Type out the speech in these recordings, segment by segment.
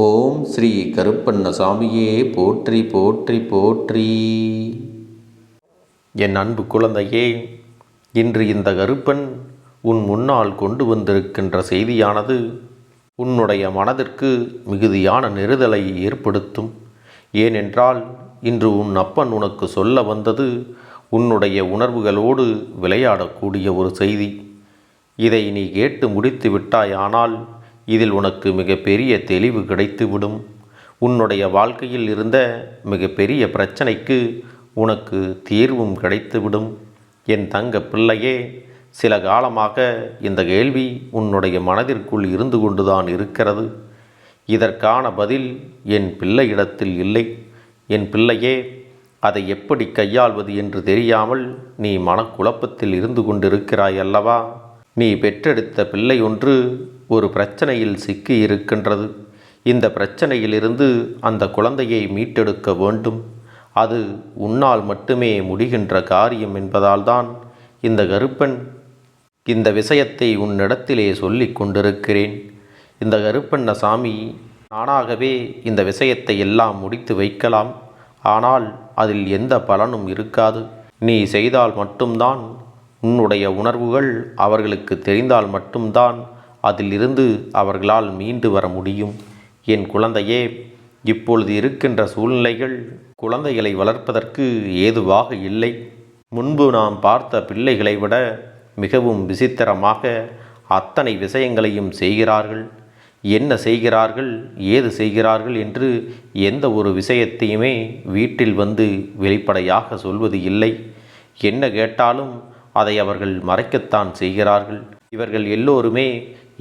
ஓம் ஸ்ரீ கருப்பண்ணசாமியே போற்றி போற்றி போற்றி. என் அன்பு குழந்தையே இன்று இந்த கருப்பன் உன் முன்னால் கொண்டு வந்திருக்கின்ற செய்தியானது உன்னுடைய மனதிற்கு மிகுதியான நெருதலை ஏற்படுத்தும். ஏனென்றால் இன்று உன் அப்பன் உனக்கு சொல்ல வந்தது உன்னுடைய உணர்வுகளோடு விளையாடக்கூடிய ஒரு செய்தி. இதை நீ கேட்டு முடித்து விட்டாயானால் இதில் உனக்கு மிகப்பெரிய தெளிவு கிடைத்துவிடும். உன்னுடைய வாழ்க்கையில் இருந்த மிகப்பெரிய பிரச்சனைக்கு உனக்கு தீர்வும் கிடைத்துவிடும். என் தங்க பிள்ளையே சில காலமாக இந்த கேள்வி உன்னுடைய மனதிற்குள் இருந்து கொண்டுதான் இருக்கிறது. இதற்கான பதில் என் பிள்ளையிடத்தில் இல்லை. என் பிள்ளையே அதை எப்படி கையாள்வது என்று தெரியாமல் நீ மனக்குழப்பத்தில் இருந்து கொண்டிருக்கிறாய் அல்லவா? நீ பெற்றெடுத்த பிள்ளை ஒன்று ஒரு பிரச்சனையில் சிக்கி இருக்கின்றது. இந்த பிரச்சனையிலிருந்து அந்த குழந்தையை மீட்டெடுக்க வேண்டும். அது உன்னால் மட்டுமே முடிகின்ற காரியம் என்பதால்தான் இந்த கருப்பன் இந்த விஷயத்தை உன்னிடத்திலே சொல்லிக் கொண்டிருக்கிறேன். இந்த கருப்பண்ண சாமி நானாகவே இந்த விஷயத்தை எல்லாம் முடித்து வைக்கலாம். ஆனால் அதில் எந்த பலனும் இருக்காது. நீ செய்தால் மட்டும்தான் உன்னுடைய உணர்வுகள் அவர்களுக்கு தெரிந்தால் மட்டும்தான் அதிலிருந்து அவர்களால் மீண்டு வர முடியும். என் குழந்தையே இப்பொழுது இருக்கின்ற சூழ்நிலைகள் குழந்தைகளை வளர்ப்பதற்கு ஏதுவாக இல்லை. முன்பு நாம் பார்த்த பிள்ளைகளை விட மிகவும் விசித்திரமாக அத்தனை விஷயங்களையும் செய்கிறார்கள். என்ன செய்கிறார்கள் ஏது செய்கிறார்கள் என்று எந்த ஒரு விஷயத்தையுமே வீட்டில் வந்து வெளிப்படையாக சொல்வது இல்லை. என்ன கேட்டாலும் அதை அவர்கள் மறைக்கத்தான் செய்கிறார்கள். இவர்கள் எல்லோருமே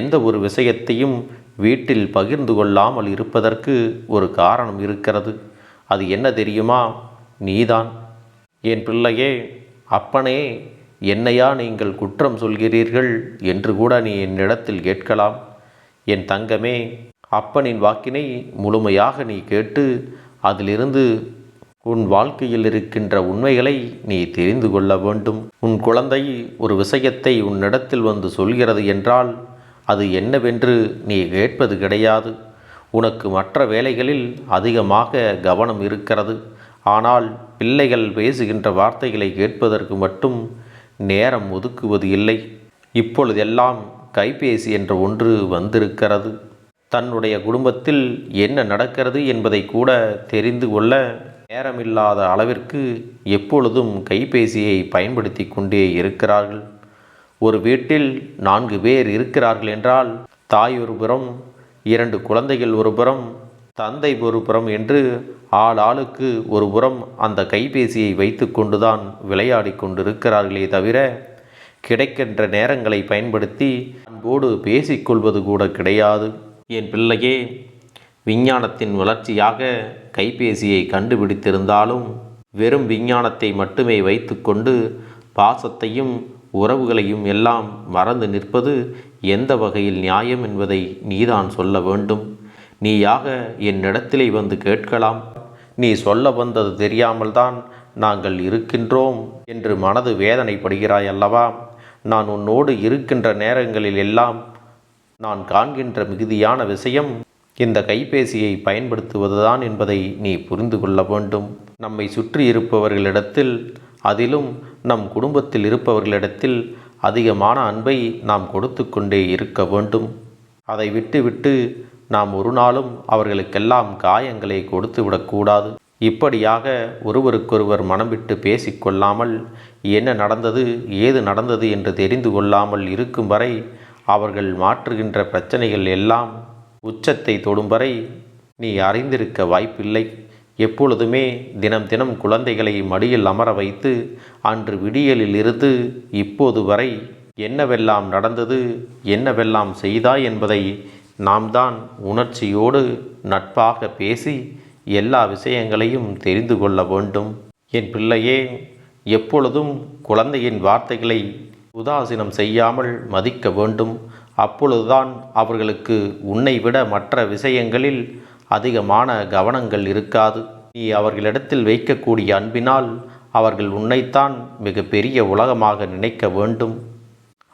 எந்த ஒரு விஷயத்தையும் வீட்டில் பகிர்ந்து கொள்ளாமல் இருப்பதற்கு ஒரு காரணம் இருக்கிறது. அது என்ன தெரியுமா? நீதான். என் பிள்ளையே அப்பனே என்னையா நீங்கள் குற்றம் சொல்கிறீர்கள் என்று கூட நீ என்னிடத்தில் கேட்கலாம். என் தங்கமே அப்பனின் வாக்கினை முழுமையாக நீ கேட்டு அதிலிருந்து உன் வாழ்க்கையில் இருக்கின்ற உண்மைகளை நீ தெரிந்து கொள்ள வேண்டும். உன் குழந்தை ஒரு விஷயத்தை உன்னிடத்தில் வந்து சொல்கிறது என்றால் அது என்னவென்று நீ கேட்பது கிடையாது. உனக்கு மற்ற வேலைகளில் அதிகமாக கவனம் இருக்கிறது. ஆனால் பிள்ளைகள் பேசுகின்ற வார்த்தைகளை கேட்பதற்கு மட்டும் நேரம் ஒதுக்குவது இல்லை. இப்பொழுதெல்லாம் கைபேசி என்ற ஒன்று வந்திருக்கிறது. தன்னுடைய குடும்பத்தில் என்ன நடக்கிறது என்பதை கூட தெரிந்து கொள்ள நேரமில்லாத அளவிற்கு எப்பொழுதும் கைபேசியை பயன்படுத்தி கொண்டே இருக்கிறார்கள். ஒரு வீட்டில் நான்கு பேர் இருக்கிறார்கள் என்றால் தாய் ஒரு புறம் இரண்டு குழந்தைகள் ஒரு புறம் தந்தை ஒரு புறம் என்று ஆள் ஆளுக்கு ஒரு புறம் அந்த கைபேசியை வைத்து கொண்டுதான் விளையாடி கொண்டிருக்கிறார்களே தவிர கிடைக்கின்ற நேரங்களை பயன்படுத்தி அன்போடு பேசிக்கொள்வது கூட கிடையாது. என் பிள்ளையே விஞ்ஞானத்தின் வளர்ச்சியாக கைபேசியை கண்டுபிடித்திருந்தாலும் வெறும் விஞ்ஞானத்தை மட்டுமே வைத்துக்கொண்டு பாசத்தையும் உறவுகளையும் எல்லாம் மறந்து நிற்பது எந்த வகையில் நியாயம் என்பதை நீதான் சொல்ல வேண்டும். நீயாக என்னிடத்திலே வந்து கேட்கலாம். நீ சொல்ல வந்தது தெரியாமல்தான் நாங்கள் இருக்கின்றோம் என்று மனது வேதனைப்படுகிறாய் அல்லவா? நான் உன்னோடு இருக்கின்ற நேரங்களில் எல்லாம் நான் காண்கின்ற மிகுதியான விஷயம் இந்த கைபேசியை பயன்படுத்துவதுதான் என்பதை நீ புரிந்து கொள்ள வேண்டும். நம்மை சுற்றி இருப்பவர்களிடத்தில் அதிலும் நம் குடும்பத்தில் இருப்பவர்களிடத்தில் அதிகமான அன்பை நாம் கொடுத்து கொண்டே இருக்க வேண்டும். அதை விட்டுவிட்டு நாம் ஒரு நாளும் அவர்களுக்கெல்லாம் காயங்களை கொடுத்து விடக்கூடாது இப்படியாக ஒருவருக்கொருவர் மனம் விட்டு பேசிக்கொள்ளாமல் என்ன நடந்தது ஏது நடந்தது என்று தெரிந்து கொள்ளாமல் இருக்கும் வரை அவர்கள் மாற்றுகின்ற பிரச்சனைகள் எல்லாம் உச்சத்தை தொடும் வரை நீ அறிந்திருக்க வாய்ப்பில்லை. எப்பொழுதுமே தினம் தினம் குழந்தைகளை மடியில் அமர வைத்து அன்று விடியலில் இருந்து இப்போது வரை என்னவெல்லாம் நடந்தது என்னவெல்லாம் செய்தாய் என்பதை நாம் தான் உணர்ச்சியோடு நட்பாக பேசி எல்லா விஷயங்களையும் தெரிந்து கொள்ள வேண்டும். என் பிள்ளையே எப்பொழுதும் குழந்தையின் வார்த்தைகளை உதாசீனம் செய்யாமல் மதிக்க வேண்டும். அப்பொழுதுதான் அவர்களுக்கு உன்னை விட மற்ற விஷயங்களில் அதிகமான கவனங்கள் இருக்காது. நீ அவர்களிடத்தில் வைக்கக்கூடிய அன்பினால் அவர்கள் உன்னைத்தான் மிக பெரிய உலகமாக நினைக்க வேண்டும்.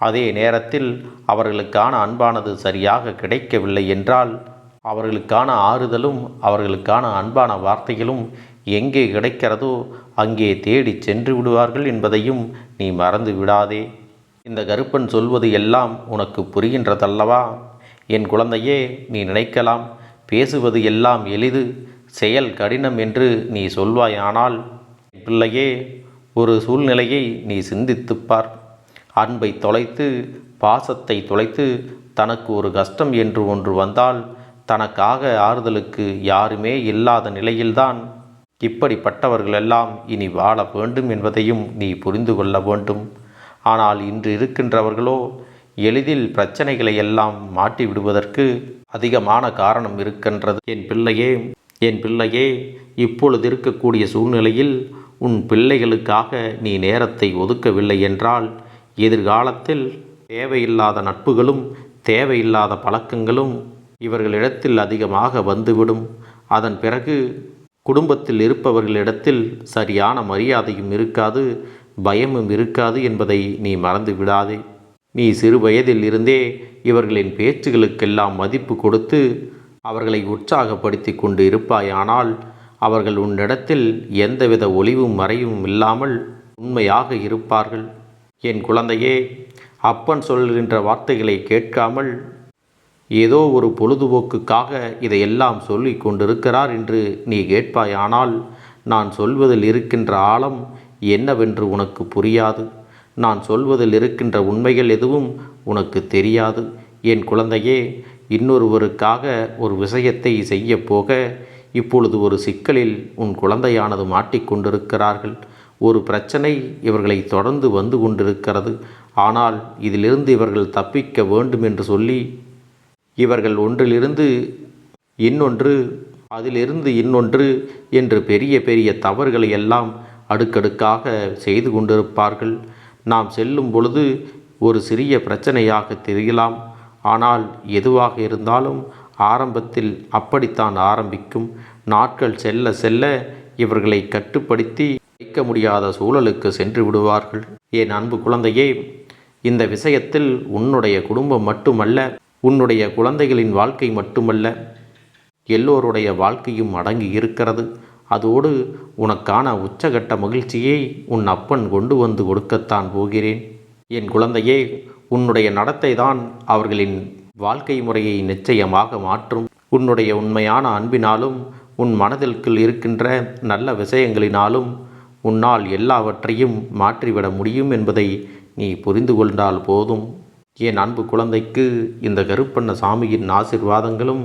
அதே நேரத்தில் அவர்களுக்கான அன்பானது சரியாக கிடைக்கவில்லை என்றால் அவர்களுக்கான ஆறுதலும் அவர்களுக்கான அன்பான வார்த்தைகளும் எங்கே கிடைக்கிறதோ அங்கே தேடி சென்று விடுவார்கள் என்பதையும் நீ மறந்து விடாதே. இந்த கருப்பன் சொல்வது எல்லாம் உனக்கு புரிகின்றதல்லவா? என் குழந்தையே நீ நினைக்கலாம். பேசுவது எல்லாம் எளிது செயல் கடினம் என்று நீ சொல்வாயானால் என் பிள்ளையே ஒரு சூழ்நிலையை நீ சிந்தித்துப்பார் அன்பை தொலைத்து பாசத்தை தொலைத்து தனக்கு ஒரு கஷ்டம் என்று ஒன்று வந்தால் தனக்காக ஆறுதலுக்கு யாருமே இல்லாத நிலையில்தான் இப்படிப்பட்டவர்களெல்லாம் இனி வாழ வேண்டும் என்பதையும் நீ புரிந்து கொள்ள வேண்டும். ஆனால் இன்று இருக்கின்றவர்களோ எளிதில் பிரச்சனைகளை எல்லாம் மாட்டி விடுவதற்கு அதிகமான காரணம் இருக்கின்றது. என் பிள்ளையே என் பிள்ளையே இப்பொழுது இருக்கக்கூடிய சூழ்நிலையில் உன் பிள்ளைகளுக்காக நீ நேரத்தை ஒதுக்கவில்லை என்றால் எதிர்காலத்தில் தேவையில்லாத நட்புகளும் தேவையில்லாத பழக்கங்களும் இவர்களிடத்தில் அதிகமாக வந்துவிடும். அதன் பிறகு குடும்பத்தில் இருப்பவர்களிடத்தில் சரியான மரியாதையும் இருக்காது பயமும் இருக்காது என்பதை நீ மறந்து விடாதே நீ சிறு வயதில் இருந்தே இவர்களின் பேச்சுகளுக்கெல்லாம் மதிப்பு கொடுத்து அவர்களை உற்சாகப்படுத்தி கொண்டு இருப்பாயானால் அவர்கள் உன்னிடத்தில் எந்தவித ஒளிவும் மறைவும் இல்லாமல் உண்மையாக இருப்பார்கள். என் குழந்தையே அப்பன் சொல்கின்ற வார்த்தைகளை கேட்காமல் ஏதோ ஒரு பொழுதுபோக்குக்காக இதையெல்லாம் சொல்லி கொண்டிருக்கிறார் என்று நீ கேட்பாயானால் நான் சொல்வதில் இருக்கின்ற ஆழம் என்னவென்று உனக்கு புரியாது. நான் சொல்வதில் இருக்கின்ற உண்மைகள் எதுவும் உனக்கு தெரியாது. என் குழந்தையே இன்னொருவருக்காக ஒரு விஷயத்தை செய்ய போக இப்பொழுது ஒரு சிக்கலில் உன் குழந்தையானது மாட்டிக்கொண்டிருக்கிறார்கள் ஒரு பிரச்சனை இவர்களை தொடர்ந்து வந்து கொண்டிருக்கிறது. ஆனால் இதிலிருந்து இவர்கள் தப்பிக்க வேண்டும் என்று சொல்லி இவர்கள் ஒன்றிலிருந்து இன்னொன்று அதிலிருந்து இன்னொன்று என்று பெரிய பெரிய தவறுகளை எல்லாம் அடுக்கடுக்காக செய்து கொண்டிருப்பார்கள். நாம் செல்லும் பொழுது ஒரு சிறிய பிரச்சனையாக தெரியலாம் ஆனால் எதுவாக இருந்தாலும் ஆரம்பத்தில் அப்படித்தான் ஆரம்பிக்கும். நாட்கள் செல்ல செல்ல இவர்களை கட்டுப்படுத்தி வைக்க முடியாத சூழலுக்கு சென்று விடுவார்கள். என் அன்பு குழந்தையே இந்த விஷயத்தில் உன்னுடைய குடும்பம் மட்டுமல்ல உன்னுடைய குழந்தைகளின் வாழ்க்கை மட்டுமல்ல எல்லோருடைய வாழ்க்கையும் அடங்கி இருக்கிறது. அதோடு உனக்கான உச்சகட்ட மகிழ்ச்சியை உன் அப்பன் கொண்டு வந்து கொடுக்கத்தான் போகிறேன். என் குழந்தையே உன்னுடைய நடத்தை தான் அவர்களின் வாழ்க்கை முறையை நிச்சயமாக மாற்றும். உன்னுடைய உண்மையான அன்பினாலும் உன் மனதிற்குள் இருக்கின்ற நல்ல விஷயங்களினாலும் உன்னால் எல்லாவற்றையும் மாற்றிவிட முடியும் என்பதை நீ புரிந்து கொண்டால் போதும். என் அன்பு குழந்தைக்கு இந்த கருப்பண்ண சாமியின் ஆசிர்வாதங்களும்